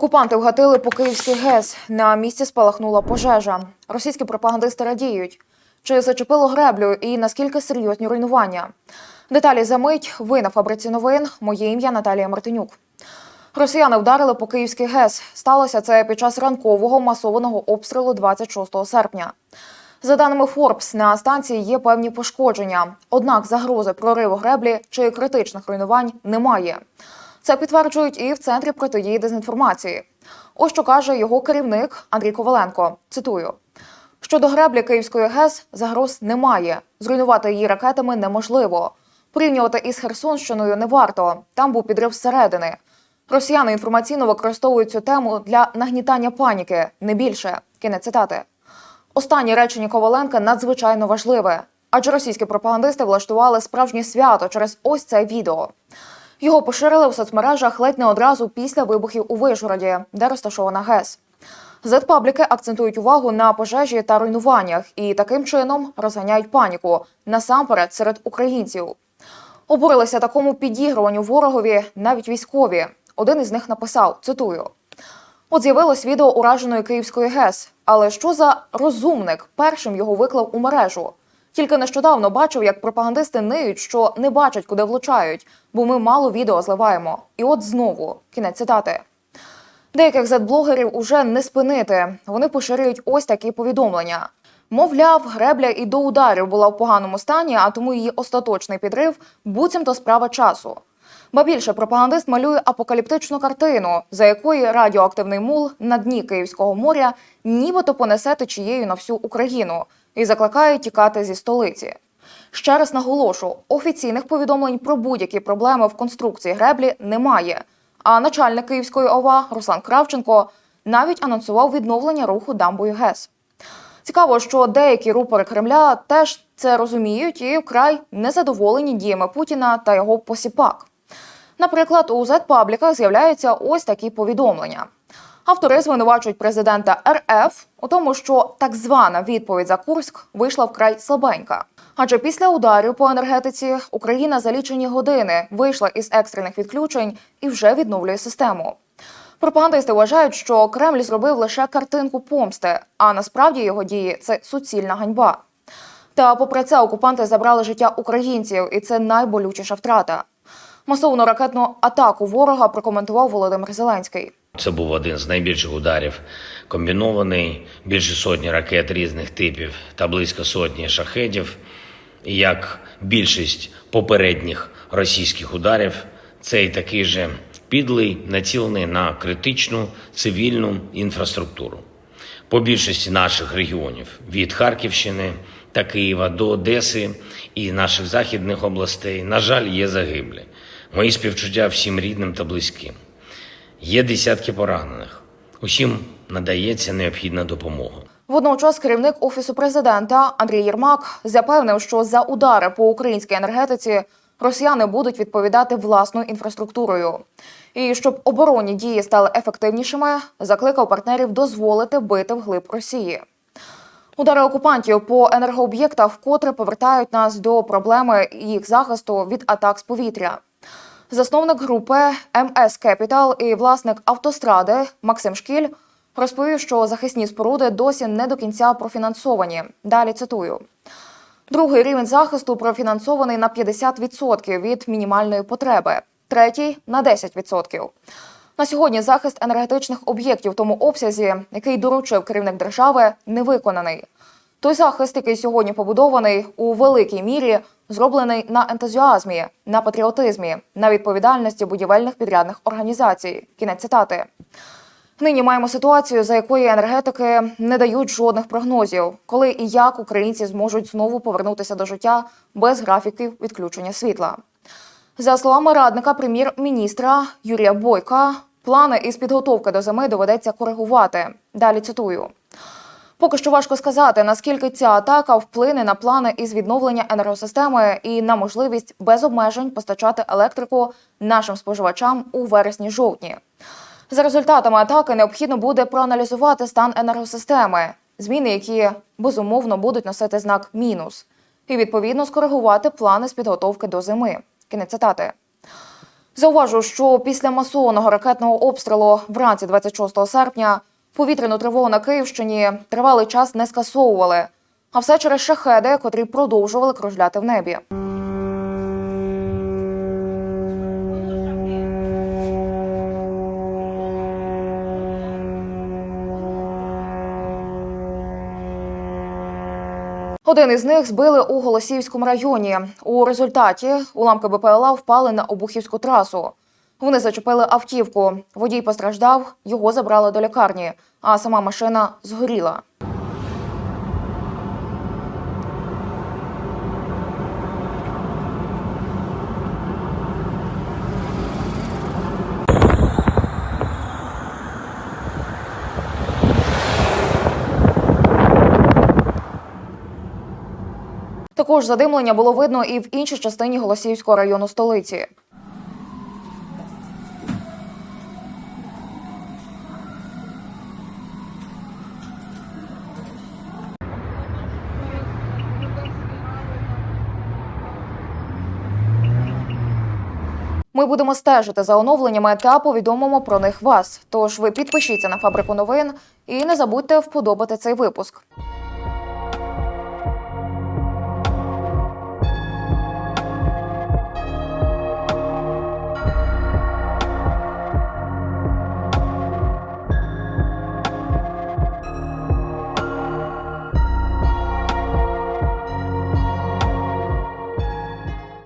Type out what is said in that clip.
Окупанти вгатили по Київський ГЕС. На місці спалахнула пожежа. Російські пропагандисти радіють. Чи зачепило греблю і наскільки серйозні руйнування? Деталі за мить. Ви на фабриці новин. Моє ім'я Наталія Мартинюк. Росіяни вдарили по Київський ГЕС. Сталося це під час ранкового масованого обстрілу 26 серпня. За даними Форбс, на станції є певні пошкодження. Однак загрози прориву греблі чи критичних руйнувань немає. Це підтверджують і в центрі протидії дезінформації. Ось що каже його керівник Андрій Коваленко. Цитую: щодо греблі Київської ГЕС загроз немає. Зруйнувати її ракетами неможливо. Порівнювати із Херсонщиною не варто. Там був підрив зсередини. Росіяни інформаційно використовують цю тему для нагнітання паніки, не більше. Кінець цитати. Останнє речення Коваленка надзвичайно важливе, адже російські пропагандисти влаштували справжнє свято через ось це відео. Його поширили в соцмережах ледь не одразу після вибухів у Вишгороді, де розташована ГЕС. Зетпабліки акцентують увагу на пожежі та руйнуваннях і таким чином розганяють паніку насамперед серед українців. Обурилися такому підігруванню ворогові навіть військові. Один із них написав: цитую. От з'явилось відео ураженої Київської ГЕС. Але що за розумник першим його виклав у мережу? Тільки нещодавно бачив, як пропагандисти ниють, що не бачать, куди влучають, бо ми мало відео зливаємо. І от знову кінець цитати. Деяких зет-блогерів уже не спинити. Вони поширюють ось такі повідомлення. Мовляв, гребля і до ударів була в поганому стані, а тому її остаточний підрив буцімто справа часу. Ба більше пропагандист малює апокаліптичну картину, за якої радіоактивний мул на дні Київського моря нібито понесе течією на всю Україну і закликає тікати зі столиці. Ще раз наголошу: офіційних повідомлень про будь-які проблеми в конструкції греблі немає. А начальник Київської ОВА Руслан Кравченко навіть анонсував відновлення руху дамбою ГЕС. Цікаво, що деякі рупори Кремля теж це розуміють і вкрай незадоволені діями Путіна та його посіпак. Наприклад, у Z-пабліках з'являються ось такі повідомлення. Автори звинувачують президента РФ у тому, що так звана відповідь за Курськ вийшла вкрай слабенька. Адже після ударів по енергетиці Україна за лічені години вийшла із екстрених відключень і вже відновлює систему. Пропагандисти вважають, що Кремль зробив лише картинку помсти, а насправді його дії це суцільна ганьба. Та попри це окупанти забрали життя українців, і це найболючіша втрата. Масовну ракетну атаку ворога прокоментував Володимир Зеленський. Це був один з найбільших ударів. Комбінований більше сотні ракет різних типів та близько сотні шахедів. І як більшість попередніх російських ударів, цей такий же підлий, націлений на критичну цивільну інфраструктуру. По більшості наших регіонів від Харківщини та Києва до Одеси і наших західних областей, на жаль, є загиблі. Мої співчуття всім рідним та близьким. Є десятки поранених. Усім надається необхідна допомога. Водночас керівник офісу президента Андрій Єрмак запевнив, що за удари по українській енергетиці росіяни будуть відповідати власною інфраструктурою. І щоб оборонні дії стали ефективнішими, закликав партнерів дозволити бити вглиб Росії. Удари окупантів по енергооб'єктах вкотре повертають нас до проблеми їх захисту від атак з повітря. Засновник групи МС Кепітал і власник автостради Максим Шкіль розповів, що захисні споруди досі не до кінця профінансовані. Далі цитую. Другий рівень захисту профінансований на 50% від мінімальної потреби, третій на 10%. На сьогодні захист енергетичних об'єктів в тому обсязі, який доручив керівник держави, не виконаний. Той захист, який сьогодні побудований, у великій мірі зроблений на ентузіазмі, на патріотизмі, на відповідальності будівельних підрядних організацій. Кінець цитати. Нині маємо ситуацію, за якої енергетики не дають жодних прогнозів, коли і як українці зможуть знову повернутися до життя без графіків відключення світла. За словами радника прем'єр-міністра Юрія Бойка, плани із підготовки до зими доведеться коригувати. Далі цитую. Поки що важко сказати, наскільки ця атака вплине на плани із відновлення енергосистеми і на можливість без обмежень постачати електрику нашим споживачам у вересні-жовтні. За результатами атаки необхідно буде проаналізувати стан енергосистеми, зміни, які безумовно будуть носити знак мінус, і відповідно скоригувати плани з підготовки до зими. Кінець цитати. Зауважу, що після масованого ракетного обстрілу вранці 26 серпня повітряну тривогу на Київщині тривалий час не скасовували, а все через шахеди, котрі продовжували кружляти в небі. Один із них збили у Голосіївському районі. У результаті уламки БПЛА впали на обухівську трасу. Вони зачепили автівку. Водій постраждав, його забрали до лікарні, а сама машина згоріла. Також задимлення було видно і в іншій частині Голосіївського району столиці. Ми будемо стежити за оновленнями та повідомимо про них вас. Тож ви підпишіться на фабрику новин і не забудьте вподобати цей випуск.